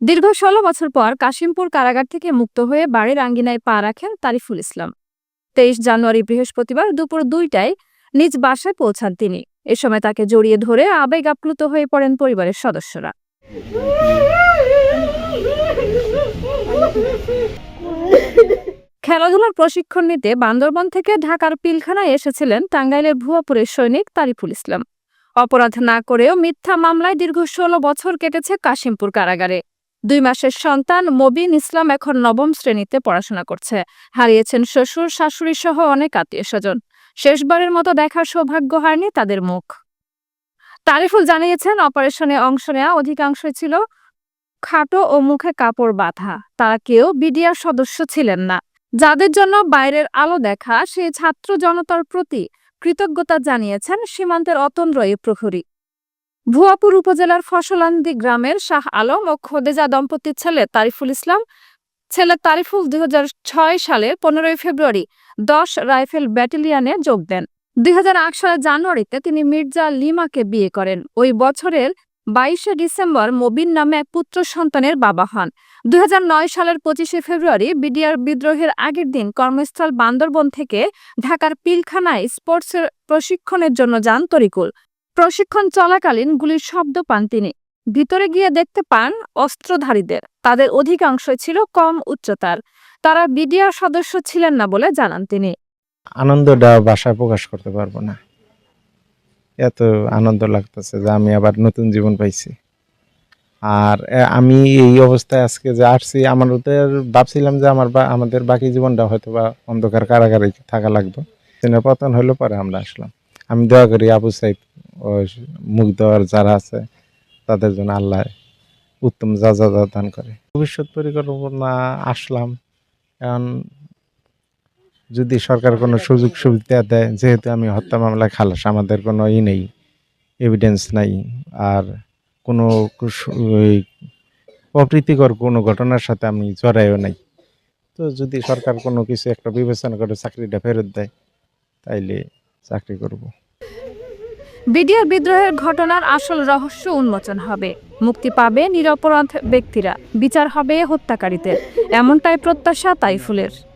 দীর্ঘ ষোলো বছর পর কাশিমপুর কারাগার থেকে মুক্ত হয়ে বাড়ির আঙ্গিনায় পা রাখেন তারিফুল ইসলাম। তেইশ জানুয়ারি বৃহস্পতিবার দুপুর দুইটায় নিজ বাসায় পৌঁছান তিনি। এ সময় তাকে জড়িয়ে ধরে আবেগ আপ্লুত হয়ে পড়েন পরিবারের সদস্যরা। খেলাধুলার প্রশিক্ষণ নিতে বান্দরবন থেকে ঢাকার পিলখানায় এসেছিলেন টাঙ্গাইলের ভুয়াপুরের সৈনিক তারিফুল ইসলাম। অপরাধ না করেও মিথ্যা মামলায় দীর্ঘ ষোলো বছর কেটেছে কাশিমপুর কারাগারে। দুই মাসের সন্তান মবিন ইসলাম এখন নবম শ্রেণীতে পড়াশোনা করছে। হারিয়েছেন শ্বশুর, শাশুড়ি সহ অনেক আত্মীয় স্বজন। শেষবারের মতো দেখার সৌভাগ্য হয়নি তাদের মুখ। তারিফুল জানিয়েছেন, অপারেশনে অংশ নেওয়া অধিকাংশই ছিল খাটো ও মুখে কাপড় বাঁধা। তারা কেউ বিডিআর সদস্য ছিলেন না। যাদের জন্য বাইরের আলো দেখা, সেই ছাত্র জনতার প্রতি কৃতজ্ঞতা জানিয়েছেন সীমান্তের অতন রয়ে প্রহরী। ভুয়াপুর উপজেলার ফসলান্দি গ্রামের শাহ আলম ও খোদেজা দম্পতির ছেলে তারিফুল ইসলাম। ছেলে তারিফুল দু হাজার ছয় সালের পনেরোই ফেব্রুয়ারি দশ রাইফেল ব্যাটালিয়নে যোগ দেন। দু হাজার আট সালের জানুয়ারিতে তিনি মির্জা লিমাকে বিয়ে করেন। ওই বছরের বাইশে ডিসেম্বর মবিন নামে এক পুত্র সন্তানের বাবা হন। দুই হাজার নয় সালের পঁচিশে ফেব্রুয়ারি বিডিআর বিদ্রোহের আগের দিন কর্মস্থল বান্দরবন থেকে ঢাকার পিলখানায় স্পোর্টসের প্রশিক্ষণের জন্য যান তরিকুল। প্রশিক্ষণ চলাকালীন গুলির শব্দ পান তিনি। ভিতরে গিয়ে দেখতে পান অস্ত্রধারীদের। তাদের অধিকাংশই ছিল কম উচ্চতার। তারা বিডিআর সদস্য ছিলেন না বলে জানান তিনি। আনন্দটা বাসায় প্রকাশ করতে পারব না। এত আনন্দ লাগতেছে যে আমি আবার নতুন জীবন পাইছি। আর আমি এই অবস্থায় আজকে যে আসছি আমার ওদের ভাবছিলাম যে আমার বা- আমাদের বাকি জীবনটা হয়তো বা অন্ধকার কারাগারে থাকা লাগবে। পতন হলো পরে আমরা আসলাম। আমি দয়া করি আবু সাইদ মুখ দেওয়ার যারা আছে, তাদের জন্য আল্লাহ উত্তম যা যা দান করে। ভবিষ্যৎ পরিকল্পনা আসলাম। এখন যদি সরকার কোনো সুযোগ সুবিধা দেয়, যেহেতু আমি হত্যা মামলায় খালাস, আমাদের কোনো ই নেই এভিডেন্স নাই, আর কোনো অপ্রীতিকর কোনো ঘটনার সাথে আমি জড়াইও নাই। তো যদি সরকার কোনো কিছু একটা বিবেচনা করে চাকরিটা ফেরত দেয়, তাইলে চাকরি করব। বিডিআর বিদ্রোহের ঘটনার আসল রহস্য উন্মোচন হবে। মুক্তি পাবে নিরপরাধ ব্যক্তিরা। বিচার হবে হত্যাকারীদের। এমনটাই প্রত্যাশা তাইফুলের।